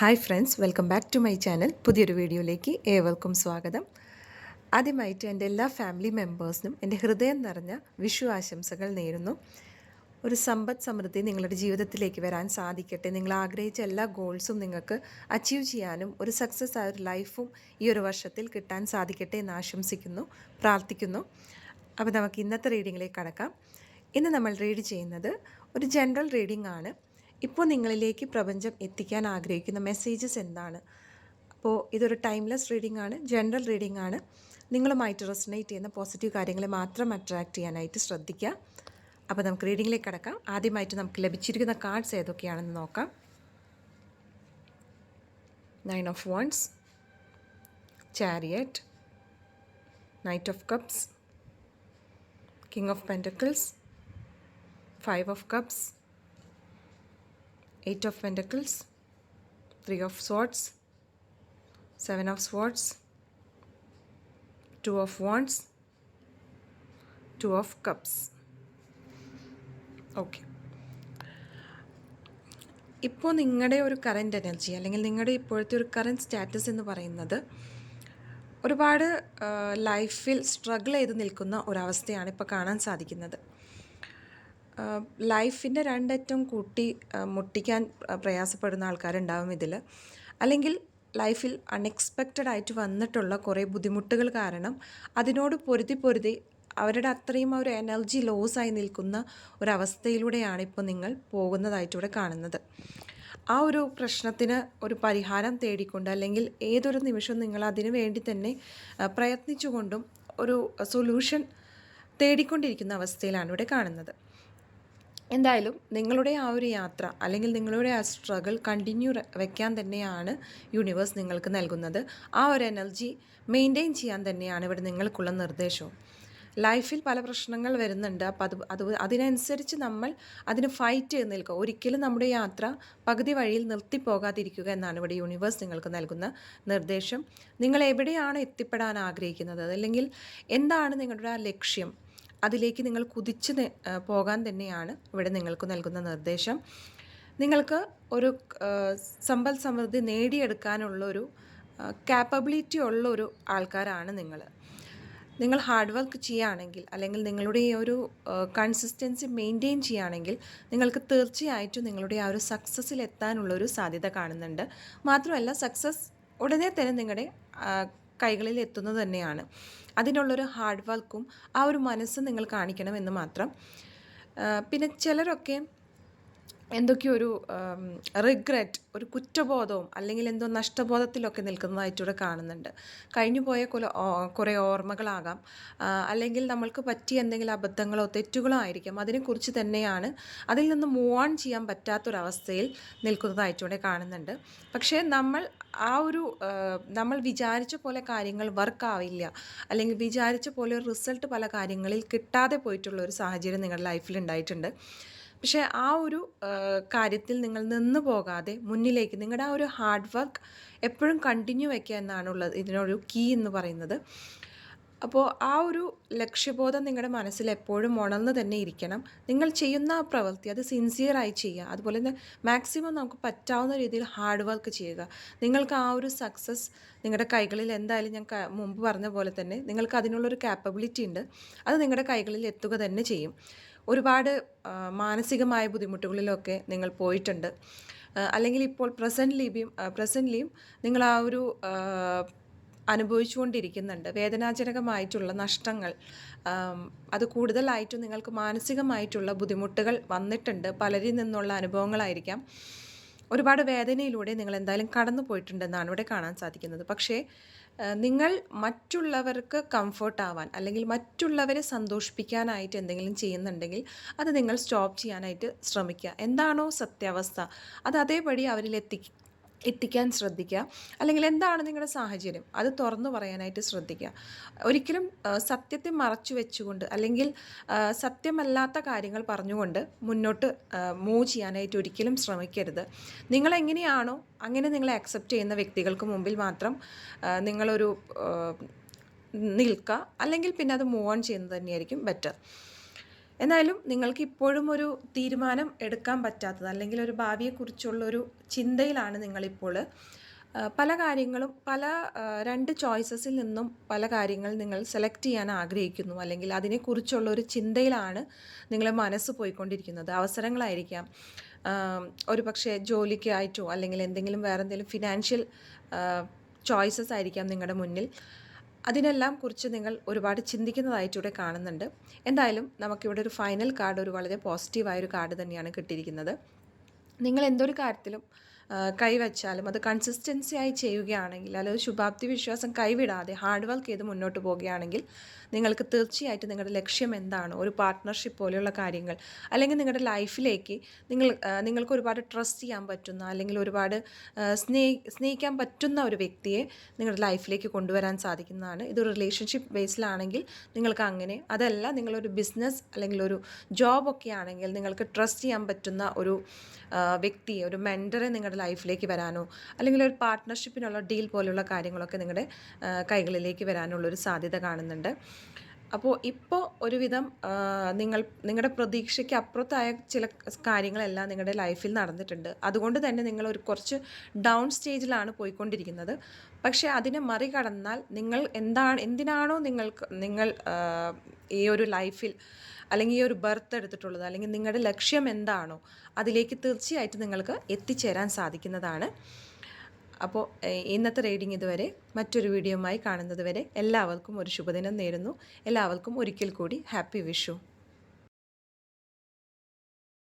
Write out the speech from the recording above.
Hi friends welcome back to my channel പുതിയൊരു വീഡിയോയിലേക്ക് ഏവർക്കും സ്വാഗതം. ആദ്യമായിട്ട് എന്റെ എല്ലാ ഫാമിലി മെമ്പേഴ്സിനും എന്റെ ഹൃദയം നിറഞ്ഞ വിഷു ആശംസകൾ നേരുന്നു. ഒരു സമ്പദ് സമൃദ്ധി നിങ്ങളുടെ ജീവിതത്തിലേക്ക് വരാൻ സാധിക്കട്ടെ. നിങ്ങൾ ആഗ്രഹിച്ച എല്ലാ ഗോൾസും നിങ്ങൾക്ക് അച്ചീവ് ചെയ്യാനും ഒരു സക്സസ് ആയ ഒരു ലൈഫും ഈ ഒരു വർഷത്തിൽ കിട്ടാൻ സാധിക്കട്ടെ എന്ന് ആശംസിക്കുന്നു പ്രാർത്ഥിക്കുന്നു. അപ്പോൾ നമുക്ക് ഇന്നത്തെ റീഡിങ്ങിലേക്ക് കടക്കാം. ഇന്ന് നമ്മൾ റീഡ് ചെയ്യുന്നത് ഒരു ജനറൽ റീഡിംഗ് ആണ്. ഇപ്പോൾ നിങ്ങളിലേക്ക് പ്രപഞ്ചം എത്തിക്കാൻ ആഗ്രഹിക്കുന്ന മെസ്സേജസ് എന്താണ്? അപ്പോൾ ഇതൊരു ടൈംലെസ് റീഡിംഗ് ആണ് ജനറൽ റീഡിംഗ് ആണ്. നിങ്ങളുമായിട്ട് റെസനേറ്റ് ചെയ്യുന്ന പോസിറ്റീവ് കാര്യങ്ങളെ മാത്രം അട്രാക്റ്റ് ചെയ്യാനായിട്ട് ശ്രദ്ധിക്കുക. അപ്പോൾ നമുക്ക് റീഡിങ്ങിലേക്ക് കടക്കാം. ആദ്യമായിട്ട് നമുക്ക് ലഭിച്ചിരിക്കുന്ന കാർഡ്സ് ഏതൊക്കെയാണെന്ന് നോക്കാം. Nine of wands chariot knight of cups king of pentacles five of cups eight of pentacles. Three of swords. Seven of swords. Two of wands. Two of cups okay ഇപ്പോൾ നിങ്ങളുടെ ഒരു കറന്റ് എനർജി അല്ലെങ്കിൽ നിങ്ങളുടെ ഇപ്പോഴത്തെ ഒരു current status എന്ന് പറയുന്നത് ഒരുപാട് ലൈഫിൽ സ്ട്രഗിൾ ചെയ്ത് നിൽക്കുന്ന ഒരവസ്ഥയാണ് ഇപ്പോൾ കാണാൻ സാധിക്കുന്നത്. ലൈഫിന്റെ രണ്ടറ്റം കൂട്ടി മുട്ടിക്കാൻ പ്രയാസപ്പെടുന്ന ആൾക്കാരുണ്ടാവും ഇതിൽ അല്ലെങ്കിൽ ലൈഫിൽ അൺഎക്സ്പെക്റ്റഡ് ആയിട്ട് വന്നിട്ടുള്ള കുറേ ബുദ്ധിമുട്ടുകൾ കാരണം അതിനോട് പൊരുതി പൊരുതി അവരുടെ അത്രയും ഒരു എനർജി ലോസായി നിൽക്കുന്ന ഒരവസ്ഥയിലൂടെയാണ് ഇപ്പോൾ നിങ്ങൾ പോകുന്നതായിട്ട് ഇവിടെ കാണുന്നത്. ആ ഒരു പ്രശ്നത്തിന് ഒരു പരിഹാരം തേടിക്കൊണ്ട് അല്ലെങ്കിൽ ഏതൊരു നിമിഷവും നിങ്ങൾ അതിനു വേണ്ടി തന്നെ പ്രയത്നിച്ചുകൊണ്ടും ഒരു സൊല്യൂഷൻ തേടിക്കൊണ്ടിരിക്കുന്ന അവസ്ഥയിലാണ് ഇവിടെ കാണുന്നത്. എന്തായാലും നിങ്ങളുടെ ആ ഒരു യാത്ര അല്ലെങ്കിൽ നിങ്ങളുടെ ആ സ്ട്രഗിൾ കണ്ടിന്യൂ വെക്കാൻ തന്നെയാണ് യൂണിവേഴ്സ് നിങ്ങൾക്ക് നൽകുന്നത്. ആ ഒരു എനർജി മെയിന്റെയിൻ ചെയ്യാൻ തന്നെയാണ് ഇവിടെ നിങ്ങൾക്കുള്ള നിർദ്ദേശവും. ലൈഫിൽ പല പ്രശ്നങ്ങൾ വരുന്നുണ്ട്. അപ്പോൾ അത് അത് അതിനനുസരിച്ച് നമ്മൾ അതിന് ഫൈറ്റ് ചെയ്ത് നിൽക്കുക. ഒരിക്കലും നമ്മുടെ യാത്ര പകുതി വഴിയിൽ നിർത്തിപ്പോകാതിരിക്കുക എന്നാണ് ഇവിടെ യൂണിവേഴ്സ് നിങ്ങൾക്ക് നൽകുന്ന നിർദ്ദേശം. നിങ്ങൾ എവിടെയാണ് എത്തിപ്പെടാൻ ആഗ്രഹിക്കുന്നത്? അല്ലെങ്കിൽ എന്താണ് നിങ്ങളുടെ ആ ലക്ഷ്യം? അതിലേക്ക് നിങ്ങൾ കുതിച്ച് പോകാൻ തന്നെയാണ് ഇവിടെ നിങ്ങൾക്ക് നൽകുന്ന നിർദ്ദേശം. നിങ്ങൾക്ക് ഒരു സമ്പൽ സമൃദ്ധി നേടിയെടുക്കാനുള്ളൊരു കാപ്പബിലിറ്റി ഉള്ള ഒരു ആൾക്കാരാണ് നിങ്ങൾ നിങ്ങൾ ഹാർഡ് വർക്ക് ചെയ്യുകയാണെങ്കിൽ അല്ലെങ്കിൽ നിങ്ങളുടെ ഈ ഒരു കൺസിസ്റ്റൻസി മെയിന്റെയിൻ ചെയ്യുകയാണെങ്കിൽ നിങ്ങൾക്ക് തീർച്ചയായിട്ടും നിങ്ങളുടെ ആ ഒരു സക്സസ്സിൽ എത്താനുള്ളൊരു സാധ്യത കാണുന്നുണ്ട്. മാത്രമല്ല സക്സസ് ഉടനെ തന്നെ നിങ്ങളുടെ കൈകളിൽ എത്തുന്നത് തന്നെയാണ്. അതിനുള്ളൊരു ഹാർഡ് വർക്കും ആ ഒരു മനസ്സ് നിങ്ങൾ കാണിക്കണം എന്ന് മാത്രം പിന്നെ ചിലരൊക്കെ എന്തൊക്കെയോ ഒരു റിഗ്രറ്റ് ഒരു കുറ്റബോധവും അല്ലെങ്കിൽ എന്തോ നഷ്ടബോധത്തിലൊക്കെ നിൽക്കുന്നതായിട്ടൂടെ കാണുന്നുണ്ട്. കഴിഞ്ഞു പോയ കുല കുറേ ഓർമ്മകളാകാം. അല്ലെങ്കിൽ നമ്മൾക്ക് പറ്റിയ എന്തെങ്കിലും അബദ്ധങ്ങളോ തെറ്റുകളോ ആയിരിക്കാം. അതിനെക്കുറിച്ച് തന്നെയാണ് അതിൽ നിന്ന് മൂവ് ഓൺ ചെയ്യാൻ പറ്റാത്തൊരവസ്ഥയിൽ നിൽക്കുന്നതായിട്ടൂടെ കാണുന്നുണ്ട്. പക്ഷേ നമ്മൾ ആ ഒരു നമ്മൾ വിചാരിച്ച പോലെ കാര്യങ്ങൾ വർക്ക് ആവില്ല. അല്ലെങ്കിൽ വിചാരിച്ച പോലെ റിസൾട്ട് പല കാര്യങ്ങളിൽ കിട്ടാതെ പോയിട്ടുള്ള ഒരു സാഹചര്യം നിങ്ങളുടെ ലൈഫിൽ ഉണ്ടായിട്ടുണ്ട്. പക്ഷേ ആ ഒരു കാര്യത്തിൽ നിങ്ങൾ നിന്ന് പോകാതെ മുന്നിലേക്ക് നിങ്ങളുടെ ആ ഒരു ഹാർഡ് വർക്ക് എപ്പോഴും കണ്ടിന്യൂ വയ്ക്കുക എന്നാണുള്ളത് ഇതിനൊരു കീ എന്ന് പറയുന്നത്. അപ്പോൾ ആ ഒരു ലക്ഷ്യബോധം നിങ്ങളുടെ മനസ്സിൽ എപ്പോഴും ഉണർന്നു തന്നെ ഇരിക്കണം. നിങ്ങൾ ചെയ്യുന്ന ആ പ്രവൃത്തി അത് സിൻസിയറായി ചെയ്യുക. അതുപോലെ തന്നെ മാക്സിമം നമുക്ക് പറ്റാവുന്ന രീതിയിൽ ഹാർഡ് വർക്ക് ചെയ്യുക. നിങ്ങൾക്ക് ആ ഒരു സക്സസ് നിങ്ങളുടെ കൈകളിൽ എന്തായാലും ഞാൻ മുമ്പ് പറഞ്ഞ പോലെ തന്നെ നിങ്ങൾക്ക് അതിനുള്ളൊരു കാപ്പബിലിറ്റി ഉണ്ട്. അത് നിങ്ങളുടെ കൈകളിൽ എത്തുക തന്നെ ചെയ്യും. ഒരുപാട് മാനസികമായ ബുദ്ധിമുട്ടുകളിലൊക്കെ നിങ്ങൾ പോയിട്ടുണ്ട്. അല്ലെങ്കിൽ ഇപ്പോൾ പ്രസന്റ്ലിയും പ്രസന്റ്ലിയും നിങ്ങൾ ആ ഒരു അനുഭവിച്ചുകൊണ്ടിരിക്കുന്നുണ്ട്. വേദനാജനകമായിട്ടുള്ള നഷ്ടങ്ങൾ അത് കൂടുതലായിട്ടും നിങ്ങൾക്ക് മാനസികമായിട്ടുള്ള ബുദ്ധിമുട്ടുകൾ വന്നിട്ടുണ്ട്. പലരിൽ നിന്നുള്ള അനുഭവങ്ങളായിരിക്കാം. ഒരുപാട് വേദനയിലൂടെ നിങ്ങൾ എന്തായാലും കടന്നു പോയിട്ടുണ്ടെന്നാണ് ഇവിടെ കാണാൻ സാധിക്കുന്നത്. പക്ഷേ നിങ്ങൾ മറ്റുള്ളവർക്ക് കംഫർട്ട് ആവാൻ അല്ലെങ്കിൽ മറ്റുള്ളവരെ സന്തോഷിപ്പിക്കാനായിട്ട് എന്തെങ്കിലും ചെയ്യുന്നുണ്ടെങ്കിൽ അത് നിങ്ങൾ സ്റ്റോപ്പ് ചെയ്യാനായിട്ട് ശ്രമിക്കുക. എന്താണോ സത്യാവസ്ഥ. അത് അതേപടി അവരിൽ എത്തി എത്തിക്കാൻ ശ്രദ്ധിക്കുക. അല്ലെങ്കിൽ എന്താണ് നിങ്ങളുടെ സാഹചര്യം? അത് തുറന്നു പറയാനായിട്ട് ശ്രദ്ധിക്കുക. ഒരിക്കലും സത്യത്തെ മറച്ചു വെച്ചുകൊണ്ട് അല്ലെങ്കിൽ സത്യമല്ലാത്ത കാര്യങ്ങൾ പറഞ്ഞുകൊണ്ട് മുന്നോട്ട് മൂവ് ചെയ്യാനായിട്ട് ഒരിക്കലും ശ്രമിക്കരുത്. നിങ്ങളെങ്ങനെയാണോ അങ്ങനെ നിങ്ങളെ അക്സെപ്റ്റ് ചെയ്യുന്ന വ്യക്തികൾക്ക് മുമ്പിൽ മാത്രം നിങ്ങളൊരു നിൽക്കുക. അല്ലെങ്കിൽ പിന്നെ അത് മൂവ് ഓൺ ചെയ്യുന്നത് തന്നെയായിരിക്കും ബെറ്റർ എന്നാലും നിങ്ങൾക്ക് ഇപ്പോഴും ഒരു തീരുമാനം എടുക്കാൻ പറ്റാത്തത് അല്ലെങ്കിൽ ഒരു ഭാവിയെക്കുറിച്ചുള്ള ഒരു ചിന്തയിലാണ് നിങ്ങളിപ്പോൾ. പല കാര്യങ്ങളും പല രണ്ട് ചോയ്സസിൽ നിന്നും പല കാര്യങ്ങൾ നിങ്ങൾ സെലക്ട് ചെയ്യാൻ ആഗ്രഹിക്കുന്നു. അല്ലെങ്കിൽ അതിനെക്കുറിച്ചുള്ള ഒരു ചിന്തയിലാണ് നിങ്ങളെ മനസ്സ് പോയിക്കൊണ്ടിരിക്കുന്നത്. അവസരങ്ങളായിരിക്കാം. ഒരു പക്ഷേ ജോലിക്കായിട്ടോ അല്ലെങ്കിൽ എന്തെങ്കിലും വേറെ എന്തെങ്കിലും ഫിനാൻഷ്യൽ ചോയ്സസ് ആയിരിക്കാം നിങ്ങളുടെ മുന്നിൽ. അതിനെല്ലാം കുറിച്ച് നിങ്ങൾ ഒരുപാട് ചിന്തിക്കുന്നതായിട്ട് ഇവിടെ കാണുന്നുണ്ട്. എന്തായാലും നമുക്കിവിടെ ഒരു ഫൈനൽ കാർഡ് ഒരു വളരെ പോസിറ്റീവായൊരു കാർഡ് തന്നെയാണ് കിട്ടിയിരിക്കുന്നത്. നിങ്ങൾ എന്തൊരു കാര്യത്തിലും കൈവച്ചാലും അത് കൺസിസ്റ്റൻസി ആയി ചെയ്യുകയാണെങ്കിൽ അല്ലെങ്കിൽ ശുഭാപ്തി വിശ്വാസം കൈവിടാതെ ഹാർഡ് വർക്ക് ചെയ്ത് മുന്നോട്ട് പോവുകയാണെങ്കിൽ നിങ്ങൾക്ക് തീർച്ചയായിട്ടും നിങ്ങളുടെ ലക്ഷ്യം എന്താണ്? ഒരു പാർട്ട്ണർഷിപ്പ് പോലെയുള്ള കാര്യങ്ങൾ. അല്ലെങ്കിൽ നിങ്ങളുടെ ലൈഫിലേക്ക് നിങ്ങൾ നിങ്ങൾക്ക് ഒരുപാട് ട്രസ്റ്റ് ചെയ്യാൻ പറ്റുന്ന അല്ലെങ്കിൽ ഒരുപാട് സ്നേഹി സ്നേഹിക്കാൻ പറ്റുന്ന ഒരു വ്യക്തിയെ നിങ്ങളുടെ ലൈഫിലേക്ക് കൊണ്ടുവരാൻ സാധിക്കുന്നതാണ്. ഇതൊരു റിലേഷൻഷിപ്പ് ബേസിലാണെങ്കിൽ നിങ്ങൾക്ക് അങ്ങനെ അതല്ല നിങ്ങളൊരു ബിസിനസ് അല്ലെങ്കിൽ ഒരു ജോബൊക്കെ ആണെങ്കിൽ നിങ്ങൾക്ക് ട്രസ്റ്റ് ചെയ്യാൻ പറ്റുന്ന ഒരു വ്യക്തിയെ ഒരു മെന്ററെ നിങ്ങളുടെ ലൈഫിലേക്ക് വരാനോ അല്ലെങ്കിൽ ഒരു പാർട്ട്ണർഷിപ്പിനുള്ള ഡീൽ പോലെയുള്ള കാര്യങ്ങളൊക്കെ നിങ്ങളുടെ കൈകളിലേക്ക് വരാനുള്ളൊരു സാധ്യത കാണുന്നുണ്ട്. അപ്പോൾ ഇപ്പോൾ ഒരുവിധം നിങ്ങൾ നിങ്ങളുടെ പ്രതീക്ഷയ്ക്ക് അപ്പുറത്തായ ചില കാര്യങ്ങളെല്ലാം നിങ്ങളുടെ ലൈഫിൽ നടന്നിട്ടുണ്ട്. അതുകൊണ്ട് തന്നെ നിങ്ങൾ ഒരു കുറച്ച് ഡൗൺ സ്റ്റേജിലാണ് പോയിക്കൊണ്ടിരിക്കുന്നത്. പക്ഷേ അതിനെ മറികടന്നാൽ നിങ്ങൾ എന്താണ് എന്തിനാണോ നിങ്ങൾക്ക് നിങ്ങൾ ഈ ഒരു ലൈഫിൽ അല്ലെങ്കിൽ ഈ ഒരു ബർത്ത് എടുത്തിട്ടുള്ളത് അല്ലെങ്കിൽ നിങ്ങളുടെ ലക്ഷ്യം എന്താണോ അതിലേക്ക് തീർച്ചയായിട്ടും നിങ്ങൾക്ക് എത്തിച്ചേരാൻ സാധിക്കുന്നതാണ്. അപ്പോൾ ഇന്നത്തെ റീഡിംഗ് ഇതുവരെ മറ്റൊരു വീഡിയോയുമായി കാണുന്നത് വരെ എല്ലാവർക്കും ഒരു ശുഭദിനം നേരുന്നു. എല്ലാവർക്കും ഒരിക്കൽ കൂടി ഹാപ്പി വിഷു